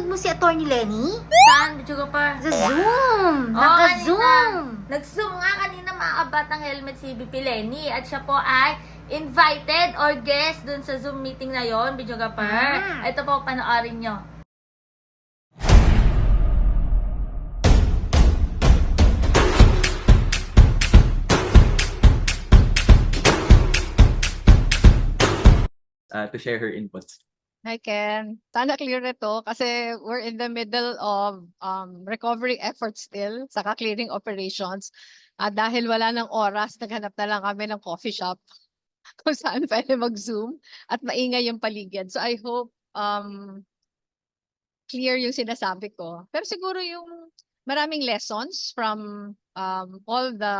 Napanood mo si Attorney Lenny? Saan? Bitsuga pa. Sa Zoom! Oo, Naka-Zoom! Nag-zoom nga kanina mga kabatang helmet si BP Lenny at siya po ay invited or guest dun sa Zoom meeting na yon, Bitsuga pa. Mm. Ito po, panoorin nyo. uh, to share her inputs. Hi, Ken. Sana clear ito kasi we're in the middle of um, recovery efforts still, saka clearing operations. At dahil wala ng oras, naghanap na lang kami ng coffee shop kung saan pwede mag-zoom at maingay yung paligid. So I hope um, clear yung sinasabi ko. Pero siguro yung maraming lessons from um, all the,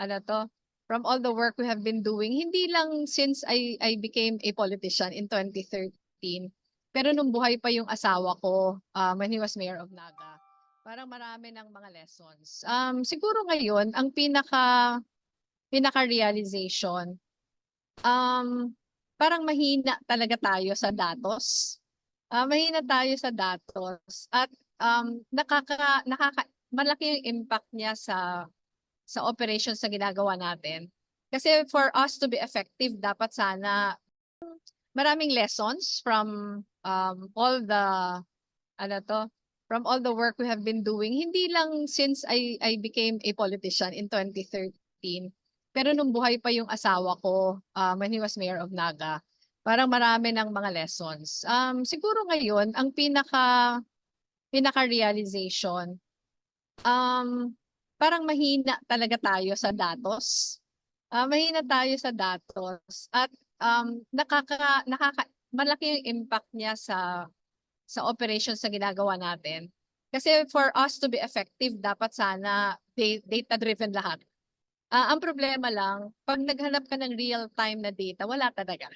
ano to, from all the work we have been doing, hindi lang since I, I became a politician in 2013, pero nung buhay pa yung asawa ko um, when he was mayor of Naga, parang marami ng mga lessons. Um, siguro ngayon, ang pinaka, pinaka-realization, um, parang mahina talaga tayo sa datos. Ah, mahina tayo sa datos at um, nakaka, nakaka, malaki yung impact niya sa sa operations na ginagawa natin. Kasi for us to be effective, dapat sana maraming lessons from um, all the ano to, from all the work we have been doing. Hindi lang since I I became a politician in 2013, pero nung buhay pa yung asawa ko um, when he was mayor of Naga, parang marami ng mga lessons. Um, siguro ngayon, ang pinaka pinaka-realization, um, parang mahina talaga tayo sa datos. Ah, mahina tayo sa datos at um, nakaka, nakaka, malaki yung impact niya sa sa operations na ginagawa natin. Kasi for us to be effective, dapat sana da- data-driven lahat. Ah, ang problema lang, pag naghanap ka ng real-time na data, wala talaga.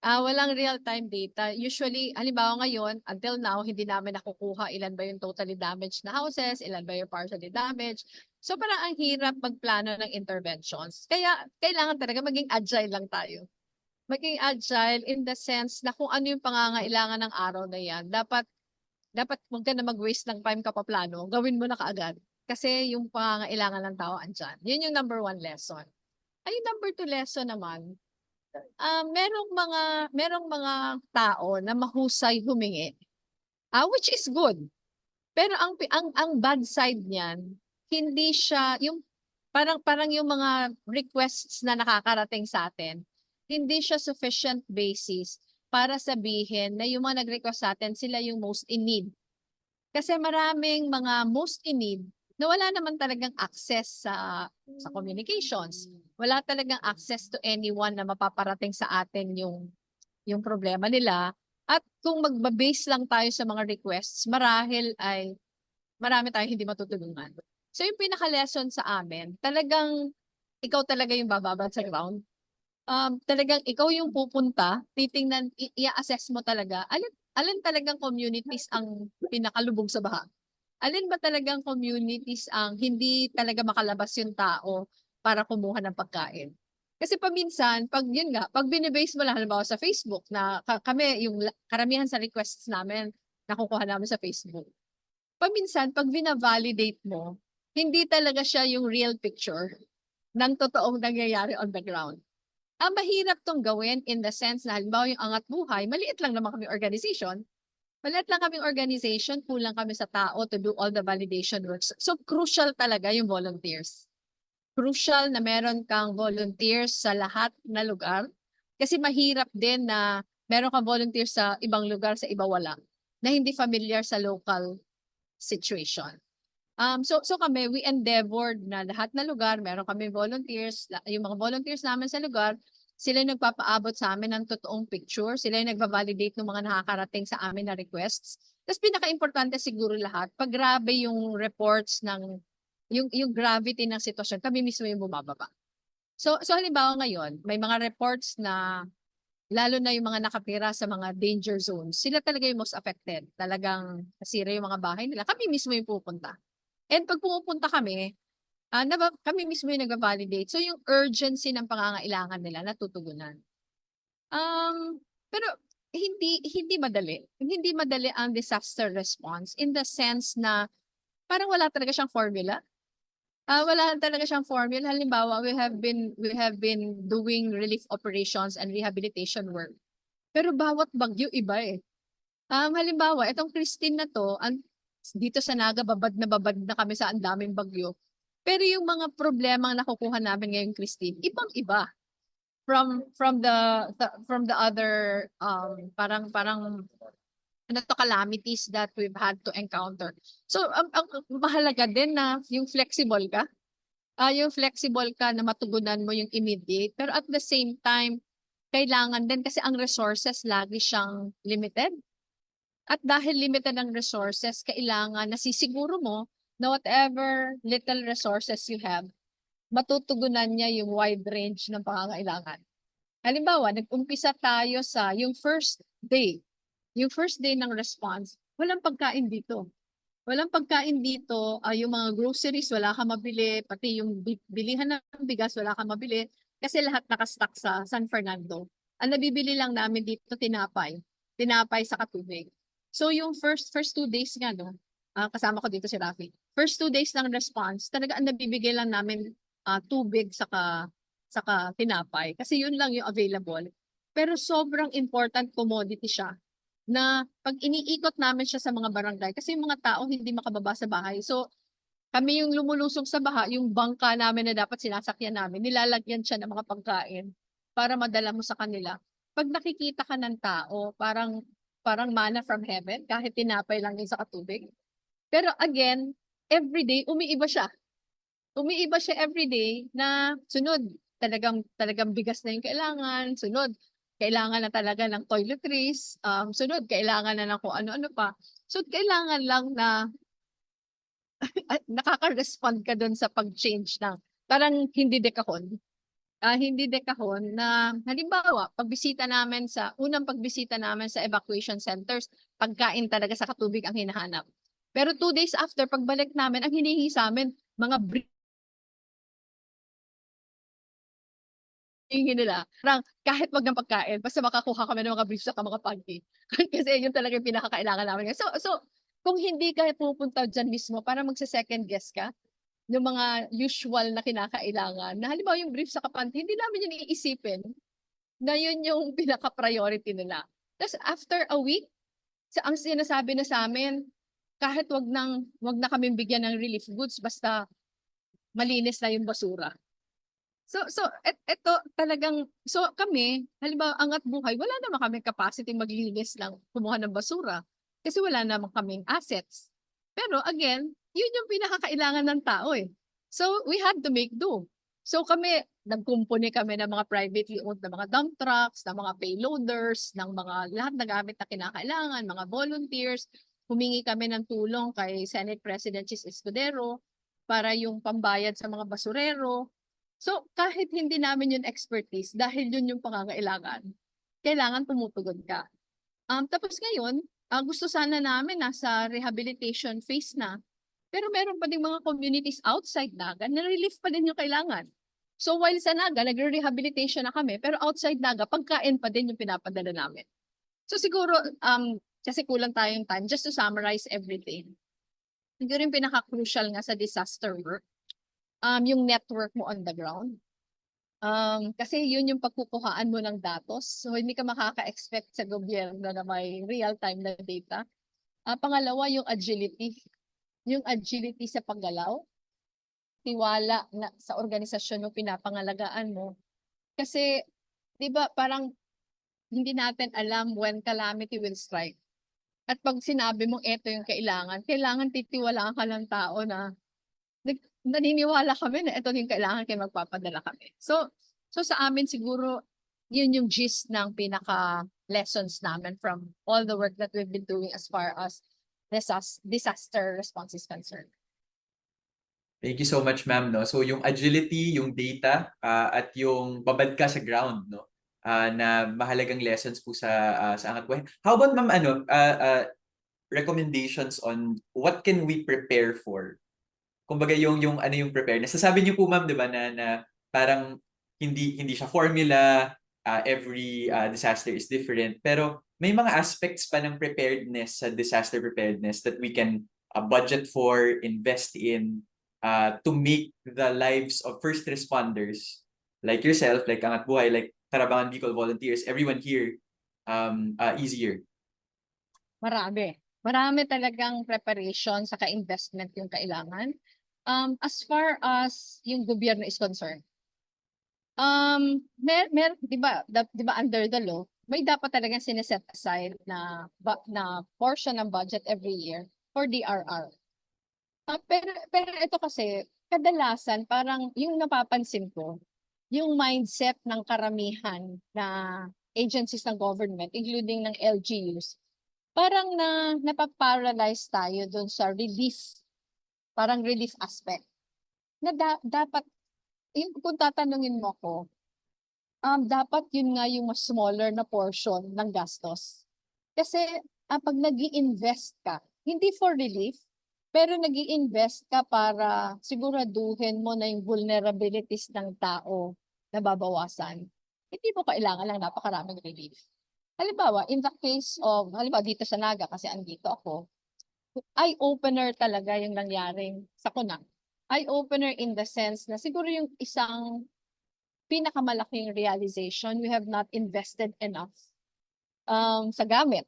Ah, walang real-time data. Usually, halimbawa ngayon, until now, hindi namin nakukuha ilan ba yung totally damaged na houses, ilan ba yung partially damaged. So parang ang hirap magplano ng interventions. Kaya kailangan talaga maging agile lang tayo. Maging agile in the sense na kung ano yung pangangailangan ng araw na yan, dapat dapat huwag na mag-waste ng time ka pa plano, gawin mo na kaagad. Kasi yung pangangailangan ng tao andyan. Yun yung number one lesson. Ay, yung number two lesson naman, ah merong mga merong mga tao na mahusay humingi. Ah, which is good. Pero ang ang ang bad side niyan, hindi siya yung parang parang yung mga requests na nakakarating sa atin, hindi siya sufficient basis para sabihin na yung mga nag-request sa atin sila yung most in need. Kasi maraming mga most in need na wala naman talagang access sa sa communications wala talagang access to anyone na mapaparating sa atin yung yung problema nila. At kung magba-base lang tayo sa mga requests, marahil ay marami tayong hindi matutulungan. So yung pinaka-lesson sa amin, talagang ikaw talaga yung bababa sa ground. Um, talagang ikaw yung pupunta, titingnan, i-assess mo talaga, alin, alin talagang communities ang pinakalubog sa baha? Alin ba talagang communities ang hindi talaga makalabas yung tao para kumuha ng pagkain. Kasi paminsan, pag yun nga, pag binibase mo lang halimbawa sa Facebook na ka- kami, yung karamihan sa requests namin, nakukuha namin sa Facebook. Paminsan, pag vina-validate mo, hindi talaga siya yung real picture ng totoong nangyayari on the ground. Ang mahirap tong gawin in the sense na halimbawa yung angat buhay, maliit lang naman kami organization, maliit lang kaming organization, kulang kami sa tao to do all the validation works. So crucial talaga yung volunteers crucial na meron kang volunteers sa lahat na lugar. Kasi mahirap din na meron kang volunteers sa ibang lugar, sa iba wala. Na hindi familiar sa local situation. Um, so, so kami, we endeavored na lahat na lugar, meron kami volunteers, yung mga volunteers namin sa lugar, sila yung nagpapaabot sa amin ng totoong picture, sila yung nagbabalidate ng mga nakakarating sa amin na requests. Tapos pinaka-importante siguro lahat, pag grabe yung reports ng yung yung gravity ng sitwasyon, kami mismo yung bumababa. So so halimbawa ngayon, may mga reports na lalo na yung mga nakatira sa mga danger zones, sila talaga yung most affected. Talagang nasira yung mga bahay nila. Kami mismo yung pupunta. And pag pumupunta kami, ah naba, kami mismo yung nag-validate. So yung urgency ng pangangailangan nila natutugunan. Um, pero hindi hindi madali. Hindi madali ang disaster response in the sense na parang wala talaga siyang formula. Ah, wala talaga siyang formula. Halimbawa, we have been we have been doing relief operations and rehabilitation work. Pero bawat bagyo iba eh. Um, halimbawa, itong Christine na to, ang, dito sa Naga, babad na babad na kami sa ang daming bagyo. Pero yung mga problema ang nakukuha namin ngayon, Christine, ibang-iba. From from the, the- from the other um parang parang ano to calamities that we've had to encounter. So ang, ang mahalaga din na yung flexible ka. Ah, yung flexible ka na matugunan mo yung immediate pero at the same time kailangan din kasi ang resources lagi siyang limited. At dahil limited ang resources, kailangan nasisiguro mo na whatever little resources you have, matutugunan niya yung wide range ng pangangailangan. Halimbawa, nag-umpisa tayo sa yung first day. Yung first day ng response, walang pagkain dito. Walang pagkain dito, ah, yung mga groceries, wala kang mabili, pati yung bi- bilihan ng bigas, wala kang mabili, kasi lahat nakastock sa San Fernando. Ang nabibili lang namin dito, tinapay. Tinapay sa katubig. So yung first first two days nga, no, ah, kasama ko dito si Rafi. First two days ng response, talaga ang nabibigay lang namin ah, tubig saka saka tinapay kasi yun lang yung available. Pero sobrang important commodity siya na pag iniikot namin siya sa mga barangay kasi yung mga tao hindi makababa sa bahay. So kami yung lumulusong sa baha, yung bangka namin na dapat sinasakyan namin, nilalagyan siya ng mga pagkain para madala mo sa kanila. Pag nakikita ka ng tao, parang parang manna from heaven, kahit tinapay lang yun sa katubig. Pero again, everyday, umiiba siya. Umiiba siya everyday na sunod, talagang, talagang bigas na yung kailangan, sunod, kailangan na talaga ng toiletries, um, sunod, kailangan na ng kung ano-ano pa. So, kailangan lang na nakaka-respond ka doon sa pag-change ng parang hindi dekahon. Ah, hindi dekahon na halimbawa, pagbisita namin sa unang pagbisita namin sa evacuation centers, pagkain talaga sa katubig ang hinahanap. Pero two days after, pagbalik namin, ang hinihingi sa amin, mga brief hinihingi nila. Parang kahit wag ng pagkain, basta makakuha kami ng mga briefs at mga pagki. Kasi yun talaga yung pinakakailangan namin. So, so kung hindi ka pupunta dyan mismo, para magsa-second guess ka, yung mga usual na kinakailangan, na halimbawa yung brief sa kapante, hindi namin yun iisipin na yun yung pinaka-priority nila. Tapos after a week, sa ang sinasabi na sa amin, kahit wag nang wag na kaming bigyan ng relief goods basta malinis na yung basura. So so et, eto talagang so kami halimbawa angat buhay wala naman kami capacity maglinis lang kumuha ng basura kasi wala naman kaming assets. Pero again, yun yung pinakakailangan ng tao eh. So we had to make do. So kami, nagkumpuni kami ng mga privately owned na mga dump trucks, ng mga payloaders, ng mga lahat na gamit na kinakailangan, mga volunteers. Humingi kami ng tulong kay Senate President Chis Escudero para yung pambayad sa mga basurero. So kahit hindi namin yung expertise, dahil yun yung pangangailangan, kailangan tumutugon ka. Um, tapos ngayon, ah, gusto sana namin nasa rehabilitation phase na pero meron pa ding mga communities outside Naga na relief pa din yung kailangan. So while sa Naga, nagre-rehabilitation na kami, pero outside Naga, pagkain pa din yung pinapadala namin. So siguro, um, kasi kulang tayong time, just to summarize everything. Siguro yung pinaka-crucial nga sa disaster work, um, yung network mo on the ground. Um, kasi yun yung pagkukuhaan mo ng datos. So hindi ka makaka-expect sa gobyerno na may real-time na data. Ah, pangalawa, yung agility yung agility sa paggalaw, tiwala na sa organisasyon mo pinapangalagaan mo. Kasi, di ba, parang hindi natin alam when calamity will strike. At pag sinabi mong ito yung kailangan, kailangan titiwalaan ka ng tao na naniniwala kami na ito yung kailangan kaya magpapadala kami. So, so sa amin siguro, yun yung gist ng pinaka lessons namin from all the work that we've been doing as far as disas- disaster response is concerned. Thank you so much, ma'am. No? So yung agility, yung data, ah, at yung babad ka sa ground, no? Ah, na mahalagang lessons po sa ah, sa angat buhay. How about ma'am ano, ah, ah, recommendations on what can we prepare for? Kumbaga yung yung ano yung prepare. Nasasabi niyo po ma'am, 'di ba, na, na parang hindi hindi siya formula, ah, every ah, disaster is different. Pero may mga aspects pa ng preparedness sa disaster preparedness that we can uh, budget for, invest in, uh, to make the lives of first responders like yourself, like Angat Buhay, like Tarabangan Bicol volunteers, everyone here, um, uh, easier. Marami. Marami talagang preparation sa investment yung kailangan. Um, as far as yung gobyerno is concerned, um, mer, mer, di ba, di ba under the law, may dapat talagang sineset aside na, ba, na portion ng budget every year for DRR. Ah, pero, pero ito kasi, kadalasan parang yung napapansin ko, yung mindset ng karamihan na agencies ng government, including ng LGUs, parang na napaparalyze tayo doon sa relief, parang relief aspect. Na da- dapat, yung, kung tatanungin mo ko, um, dapat yun nga yung mas smaller na portion ng gastos. Kasi ah, pag nag invest ka, hindi for relief, pero nag invest ka para siguraduhin mo na yung vulnerabilities ng tao na babawasan. Hindi mo kailangan lang napakaraming relief. Halimbawa, in the case of, halimbawa dito sa Naga, kasi andito ako, eye-opener talaga yung nangyaring sa Kunang. Eye-opener in the sense na siguro yung isang pinakamalaking realization, we have not invested enough um, sa gamit.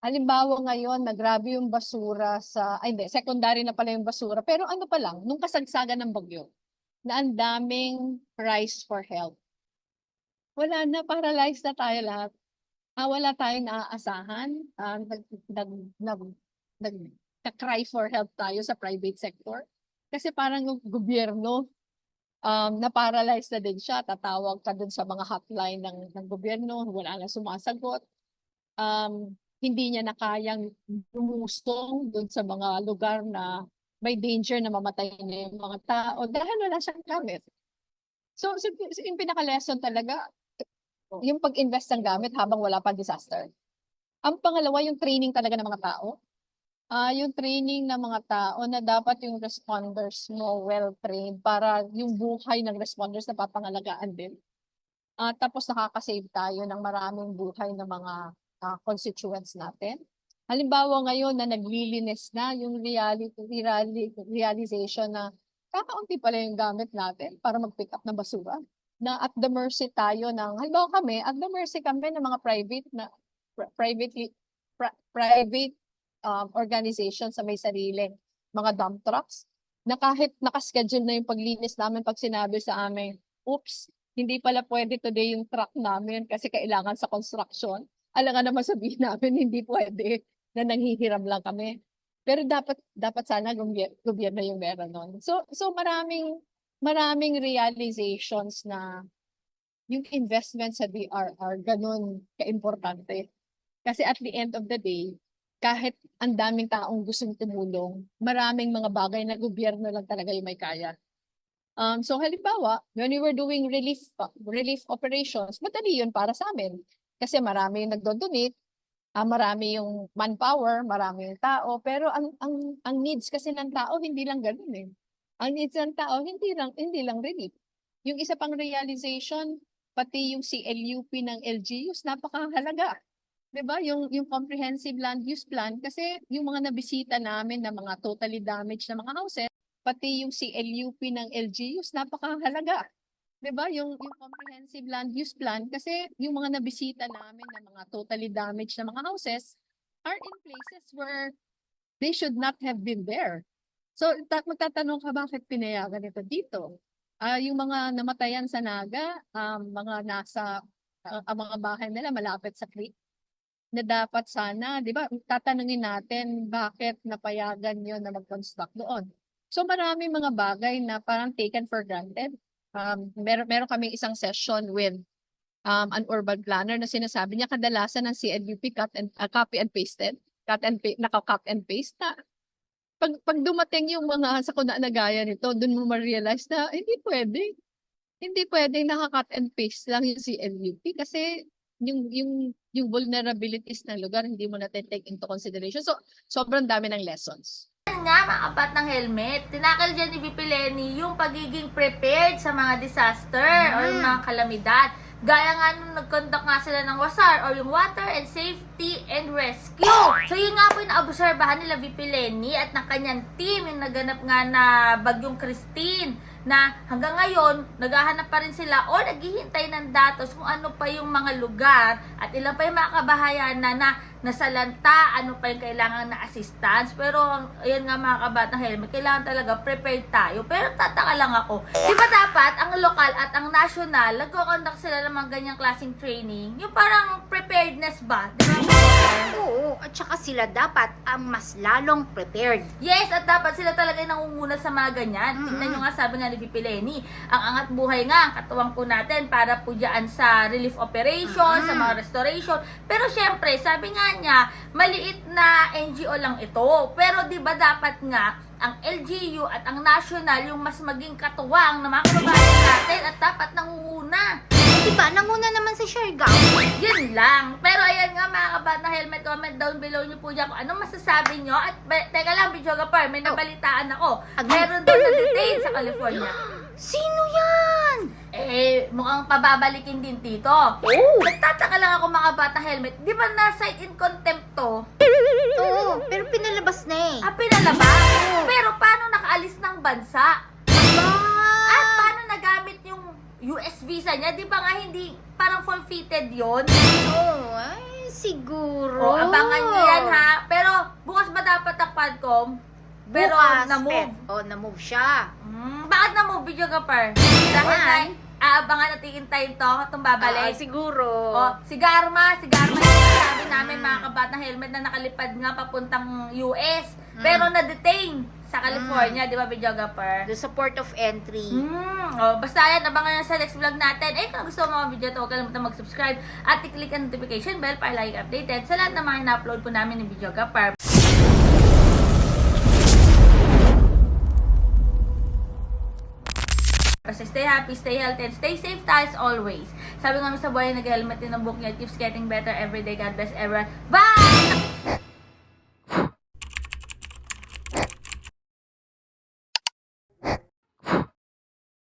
Halimbawa ngayon, nagrabe yung basura sa, ay hindi, secondary na pala yung basura. Pero ano pa lang, nung kasagsagan ng bagyo, na ang daming price for help. Wala na, paralyzed na tayo lahat. Ah, wala tayong naaasahan. Ah, nag, nag, nag, nag, cry for help tayo sa private sector. Kasi parang yung gobyerno, um, na-paralyze na din siya. Tatawag ka dun sa mga hotline ng, ng gobyerno, wala na sumasagot. Um, hindi niya na kayang lumusong dun sa mga lugar na may danger na mamatay na yung mga tao dahil wala siyang gamit. So, so, yung pinaka-lesson talaga, yung pag-invest ng gamit habang wala pa disaster. Ang pangalawa, yung training talaga ng mga tao. Ah, yung training ng mga tao na dapat yung responders mo well-trained para yung buhay ng responders na papangalagaan din. Ah, tapos nakaka-save tayo ng maraming buhay ng mga ah, constituents natin. Halimbawa ngayon na naglilinis na yung reality, reali- realization na kakaunti pala yung gamit natin para mag-pick up ng basura. Na at the mercy tayo ng, halimbawa kami, at the mercy kami ng mga private na pri- privately pri- private um, organization sa may sariling mga dump trucks na kahit nakaschedule na yung paglinis namin pag sinabi sa amin, oops, hindi pala pwede today yung truck namin kasi kailangan sa construction. Alangan naman sabihin namin, hindi pwede na nanghihiram lang kami. Pero dapat dapat sana gobyer- gobyerno yung meron nun. So so maraming maraming realizations na yung investment sa DRR ganun kaimportante. Kasi at the end of the day, kahit ang daming taong gustong tumulong, maraming mga bagay na gobyerno lang talaga yung may kaya. Um, so halimbawa, when we were doing relief relief operations, madali yun para sa amin. Kasi marami yung nagdo-donate, ah, marami yung manpower, marami yung tao, pero ang ang ang needs kasi ng tao hindi lang ganoon eh. Ang needs ng tao hindi lang hindi lang relief. Yung isa pang realization, pati yung CLUP ng LGUs napakahalaga. 'Di ba? Yung yung comprehensive land use plan kasi yung mga nabisita namin na mga totally damaged na mga houses, pati yung CLUP ng LGUs napakahalaga. 'Di ba? Yung yung comprehensive land use plan kasi yung mga nabisita namin na mga totally damaged na mga houses are in places where they should not have been there. So ta- magtatanong ka bakit pinayagan ito dito? Ah, yung mga namatayan sa Naga, um, mga nasa ah, ang mga bahay nila malapit sa creek na dapat sana, 'di ba? Tatanungin natin bakit napayagan 'yon na mag-construct doon. So marami mga bagay na parang taken for granted. Um, meron meron kaming isang session with um, an urban planner na sinasabi niya kadalasan ng CLUP cut and uh, copy and pasted, cut and pa- naka-cut and paste na pag pag dumating yung mga sakuna na gaya nito, doon mo ma-realize na hindi pwede. Hindi pwedeng naka-cut and paste lang yung CLUP kasi yung yung yung vulnerabilities ng lugar hindi mo natin take into consideration. So sobrang dami ng lessons. Yan nga, mga kapat ng helmet. Tinakal dyan ni VP Lenny yung pagiging prepared sa mga disaster or Mm. mga kalamidad. Gaya nga nung nag-conduct nga sila ng WASAR or yung Water and Safety and Rescue. So yun nga po yung naobserbahan nila VP Lenny at ng kanyang team yung naganap nga na Bagyong Christine na hanggang ngayon, naghahanap pa rin sila o naghihintay ng datos kung ano pa yung mga lugar at ilan pa yung mga kabahayan na, na nasalanta, ano pa yung kailangan na assistance. Pero, ayan nga mga kabatang helmet, kailangan talaga prepared tayo. Pero tataka lang ako, di ba dapat ang lokal at ang national, nagko-conduct sila ng mga ganyang klaseng training, yung parang preparedness ba? Di ba? Oo, at saka sila dapat ang mas lalong prepared. Yes, at dapat sila talaga yung nangunguna sa mga ganyan. Mm-mm. Tingnan nyo nga sabi nga ni Pipi Lenny, ang angat buhay nga, ang katuwang po natin para po dyan sa relief operation, sa Mm-mm. mga restoration. Pero syempre, sabi nga niya, maliit na NGO lang ito. Pero di ba dapat nga, ang LGU at ang national yung mas maging katuwang na mga kababayan natin at dapat nangunguna. Di ba? Nanguna naman sa Siargao. Yun lang. Pero ayan nga mga kabat na helmet, comment down below nyo po dyan kung anong masasabi nyo. At be, teka lang, Bidyo Gapar, may nabalitaan ako. Meron daw na-detain sa California. Sino yan? Eh, mukhang pababalikin din dito. Oo. Nagtataka lang ako mga bata helmet. Di ba nasa in contempt to? Oo, pero pinalabas na eh. Ah, pinalabas? Pero paano nakaalis ng bansa? At paano nagamit yung US visa niya? Di ba nga hindi parang forfeited yon? Oo, ay, siguro. O, abangan niyo yan ha. Pero, bukas ba dapat ang Quadcom? Pero, Bukas, na-move. Oh, na-move siya. Hmm, bakit na-move, Video Gapar? Dahil na, aabangan natin hintayin to, itong Ah, babalik. siguro. O, si Garma, si Garma sabi namin mga kabat na helmet na nakalipad nga papuntang US. Pero na-detain sa California, di ba, Video Gapar? The support of entry. Hmm. Oh, basta yan, abangan nyo sa next vlog natin. Eh, kung gusto mo mga video to, huwag kalimutan mag-subscribe at i-click ang notification bell para lagi updated sa lahat ng mga ina-upload po namin ni Video Basta stay happy, stay healthy, and stay safe tayo always. Sabi nga sa buhay, nag-helmet din ang book niya. It keeps getting better every day. God bless everyone. Bye!